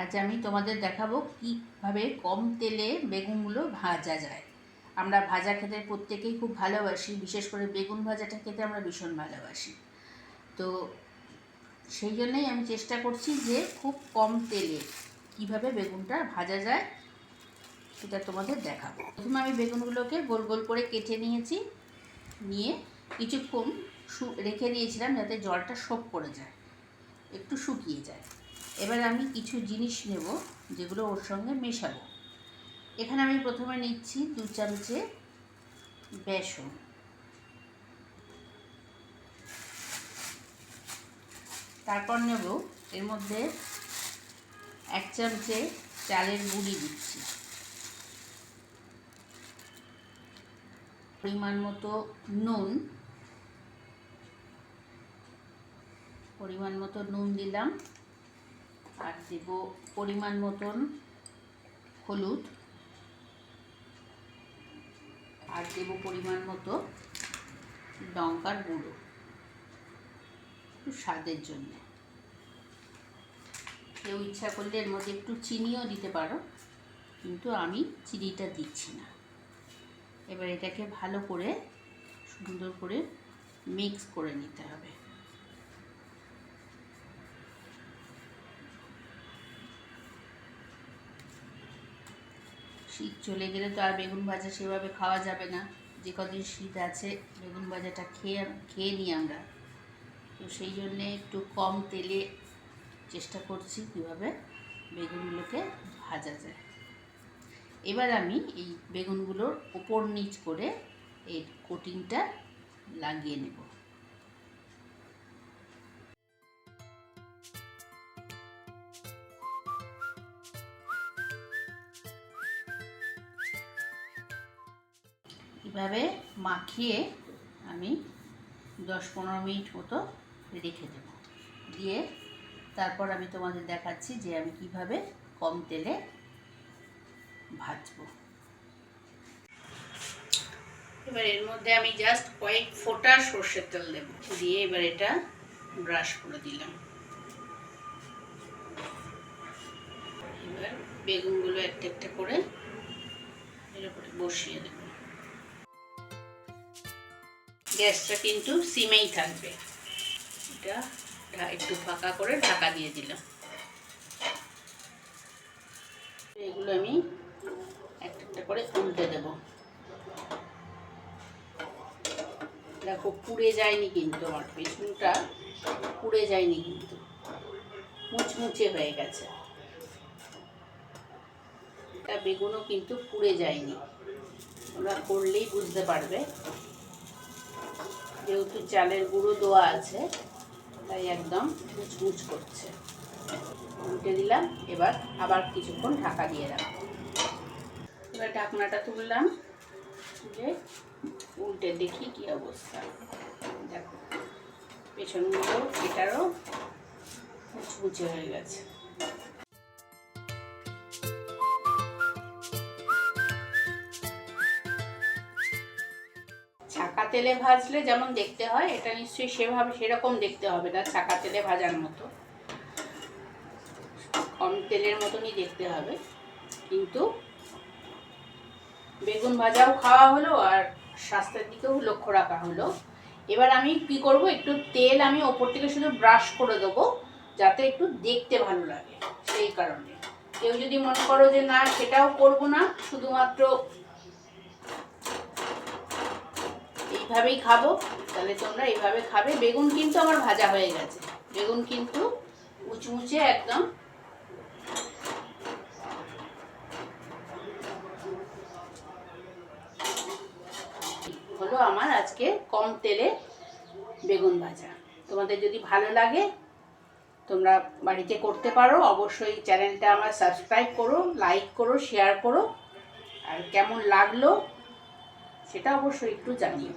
আজ আমি তোমাদের দেখাবো কীভাবে কম তেলে বেগুনগুলো ভাজা যায়। আমরা ভাজা খেতে প্রত্যেকেই খুব ভালোবাসি, বিশেষ করে বেগুন ভাজাটা খেতে আমরা ভীষণ ভালোবাসি। তো সেই জন্যই আমি চেষ্টা করছি যে খুব কম তেলে কীভাবে বেগুনটা ভাজা যায় সেটা তোমাদের দেখাবো। প্রথমে আমি বেগুনগুলোকে গোল গোল করে কেটে নিয়েছি, নিয়ে কিছুক্ষণ রেখে দিয়েছিলাম যাতে জলটা শোক করে যায়, একটু শুকিয়ে যায়। এবার আমি কিছু জিনিস নেব যেগুলো ওর সঙ্গে মেশাবো। এখানে আমি প্রথমে নিচ্ছি দু চামচে বেসন। তারপর নেব এর মধ্যে এক চামচে চালের গুঁড়ি দিচ্ছি। পরিমাণ মতো নুন। পরিমাণ মতো নুন দিলাম। আর দেব পরিমাণ মতন হলুদ। আর দেব পরিমাণ মতো লঙ্কার গুঁড়ো একটু স্বাদের জন্য। কেউ ইচ্ছা করলে এর মধ্যে একটু চিনিও দিতে পারো, কিন্তু আমি চিনিটা দিচ্ছি না। এবার এটাকে ভালো করে সুন্দর করে মিক্স করে নিতে হবে। শীত। চলে গেলে তো আর বেগুন ভাজা সেভাবে খাওয়া যাবে না। যে কদিন শীত আছে, বেগুন ভাজাটা খেয়ে খেয়ে নিই আমরা। তো সেই জন্যে একটু কম তেলে চেষ্টা করছি কীভাবে বেগুনগুলোকে ভাজা যায়। এবার আমি এই বেগুনগুলোর ওপর নিচ করে এই কোটিংটা লাগিয়ে নেব। এভাবে মাখিয়ে আমি দশ পনেরো মিনিট মতো রেখে দেব। দিয়ে তারপর আমি তোমাদের দেখাচ্ছি যে আমি কীভাবে কম তেলে ভাজবো। এবার এর মধ্যে আমি জাস্ট কয়েক ফোঁটা সর্ষের তেল দেব। দিয়ে এবার এটা ব্রাশ করে দিলাম। এবার বেগুনগুলো একটা একটা করে এর উপরে বসিয়ে দেব। গ্যাসটা কিন্তু সিমেই থাকবে। এটা একটু ফাঁকা করে ঢাকা দিয়ে দিলাম। এগুলো আমি একটা একটা করে উল্টে দেব। দেখো, পুড়ে যায়নি কিন্তু আমার, বেসনটা পুড়ে যায়নি কিন্তু। মুচমুচে হয়ে গেছে। বেগুনও কিন্তু পুড়ে যায়নি। ওরা করলেই বুঝতে পারবে। যেহেতু চালের গুঁড়ো দেওয়া আছে, তাই একদম মুচমুচ করছে। উল্টে দিলাম, এবার আবার কিছুক্ষণ ঢাকা দিয়ে রাখব। এবার ঢাকনাটা তুললাম, তুলে উল্টে দেখি কি অবস্থা। দেখো পেছনগুলো এটারও মুচমুচে হয়ে গেছে। তেলে ভাজলে যেমন দেখতে হয়, এটা নিশ্চয়ই সেভাবে সেরকম দেখতে হবে না ছাকা তেলে ভাজার মতো। কম তেলের মতনই দেখতে হবে। কিন্তু বেগুন ভাজাও খাওয়া হলো আর স্বাস্থ্যের দিকেও লক্ষ্য রাখা হলো। এবার আমি কি করব, একটু তেল আমি ওপর থেকে শুধু ব্রাশ করে দেবো, যাতে একটু দেখতে ভালো লাগে, সেই কারণে। কেউ যদি মনে করো যে না, সেটাও করব না, শুধুমাত্র এইভাবেই খাব। তাহলে তোমরা এইভাবে খাবে। বেগুন কিন্তু আমার ভাজা হয়ে গেছে। বেগুন কিন্তু মুচমুচে একদম হলো আমার আজকে কম তেলে বেগুন ভাজা। তোমাদের যদি ভালো লাগে, তোমরা বাড়িতে করতে পারো। অবশ্যই চ্যানেলটা আমার সাবস্ক্রাইব করো, লাইক করো, শেয়ার করো। আর কেমন লাগল, সেটা অবশ্যই একটু জানিও।